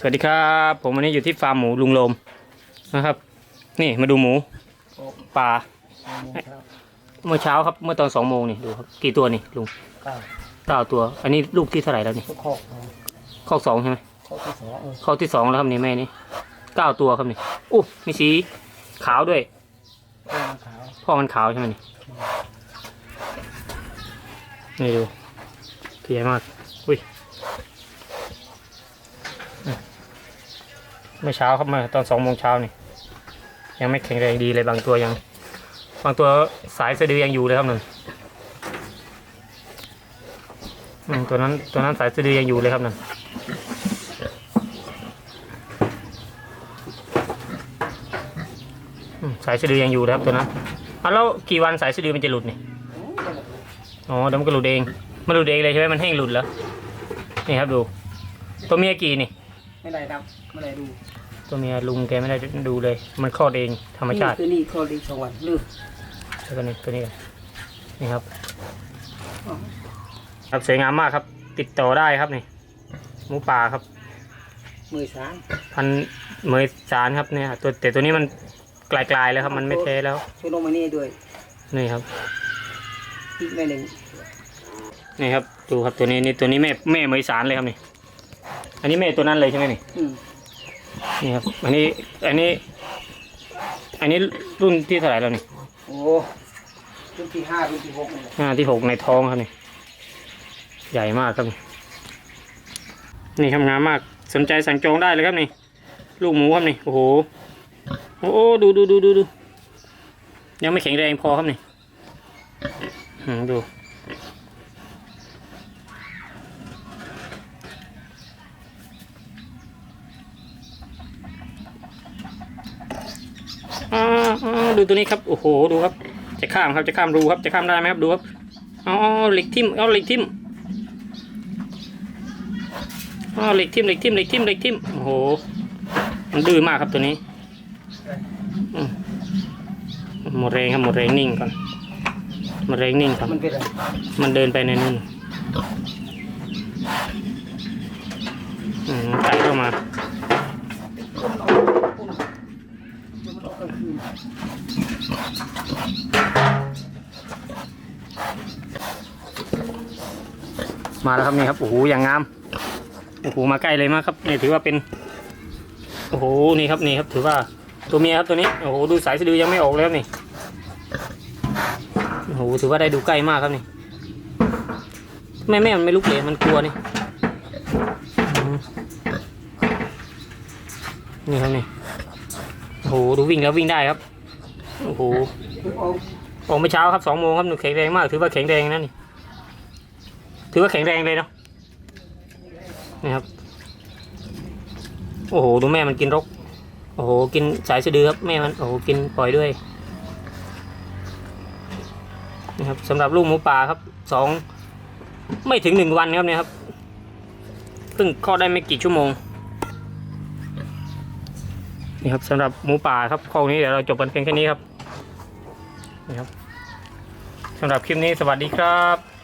สวัสดีครับ ผมวันนี้อยู่ที่ฟาร์มหมูลุงโลมนะครับ นี่มาดูหมูป่าเมื่อเช้าครับเมื่อตอนสองโมงนี่ดูครับกี่ตัวนี่ลุงเก้าเก้าตัว อันนี้ลูกที่เท่าไหร่แล้วนี่ทุกข้อของข้อสองใช่ไหมข้อที่สองเออข้อที่สองแล้วครับนี่แม่นี่เก้าตัวครับนี่อู้มีสีขาวด้วยข้อมันขาวพ่อมันขาวใช่ไหมนี่นี่ดูใหญ่มากอุ้ยอืม เมื่อเช้าครับมาตอนสองโมงเช้านี่ ยังไม่แข็งแรงดีเลยบางตัวยัง บางตัวสายสะดือยังอยู่เลยครับหนึ่งตัวนั้นตัวนั้นสายสะดือยังอยู่เลยครับหนึ่งสายสะดือยังอยู่เลยครับตัวนั้นอะแล้วกี่วันสายสะดือมันจะหลุดนี่อ๋อเดี๋ยวมันก็หลุดเองมันหลุดเองเลยใช่ไหมมันแห้งหลุดแล้วนี่ครับดู ตัวเมียกี่นี่ ไม่ได้ครับไม่ได้ดูตัวเมียลุงแกไม่ได้ดูเลย มันคลอดเองธรรมชาตินี่คือนี่ข้อดีสองวันลืมแล้วก็นี่ตัวนี้กันนี่ครับ ครับสวยงามมากครับ ติดต่อได้ครับนี่หมูป่าครับมือสามพันเมยสารครับเนี่ยตัวแต่ตัวนี้มันกลายๆแล้วครับ มันไม่แท้แล้วช่วยลงมานี่ด้วยนี่ครับอีกแม่หนึ่งนี่ครับดูครับตัวนี้นี่ตัวนี้แม่แม่เมยสารเลยครับนี่ อันนี้แม่ตัวนั้นเลยใช่ไหมนี่อืมนี่ครับ อันนี้ อันนี้ อันนี้รุ่นที่เท่าไหร่แล้วนี่โอ้รุ่นที่ห้ารุ่นที่หกนี่แหละอ่าที่หกในท้องครับนี่ ใหญ่มากครับ นี่นี่ทำงานมาก สนใจสั่งจองได้เลยครับนี่ ลูกหมูครับนี่ โอ้โห โอ้โหดูดูดูดูดู ยังไม่แข็งแรงพอครับนี่อืมดูอ่าอ่า ดูตัวนี้ครับ โอ้โห ดูครับ จะข้ามครับ จะข้ามรูครับ จะข้ามได้ไหมครับ ดูครับ อ๋อ เหล็กทิ่ม เอาเหล็กทิ่ม อ๋อ เหล็กทิ่ม เหล็กทิ่ม เหล็กทิ่ม เหล็กทิ่ม โอ้โห มันดื้อมากครับตัวนี้อหมดแรงครับ หมดแรงนิ่งก่อน หมดแรงนิ่งครับ มันเป็นมันเดินไปในนู่นอืมไก่เข้ามามันออกกลางคืน มาแล้วครับนี่ครับโอ้โหอย่างงามโอ้โหมาใกล้เลยมากครับนี่ถือว่าเป็นโอ้โหนี่ครับนี่ครับ ถือว่าตัวเมียครับตัวนี้โอ้โหดูสายสะดือยังไม่ออกแล้วนี่โอ้โหถือว่าได้ดูใกล้มากครับนี่แม่แม่มันไม่ลุกเลยมันกลัวนี่นี่ครับนี่โอ้โหดูวิ่งแล้ววิ่งได้ครับ โอ้โหออกออกเมื่อเช้าครับสองโมงครับหนูแข็งแรงมาก ถือว่าแข็งแรงนะนี่ ถือว่าแข็งแรงเลยเนาะนี่ครับ โอ้โห ดูแม่มันกินรก โอ้โห กินสายสะดือครับแม่มัน โอ้โห กินปล่อยด้วย นะครับสำหรับลูกหมูป่าครับ สอง ไม่ถึงหนึ่งวันครับเนี่ยครับ เพิ่งคลอดได้ไม่กี่ชั่วโมง นี่ครับสำหรับหมูป่าครับข้อนี้เดี๋ยวเราจบกันเพียงแค่นี้ครับนี่ครับสำหรับคลิปนี้สวัสดีครับ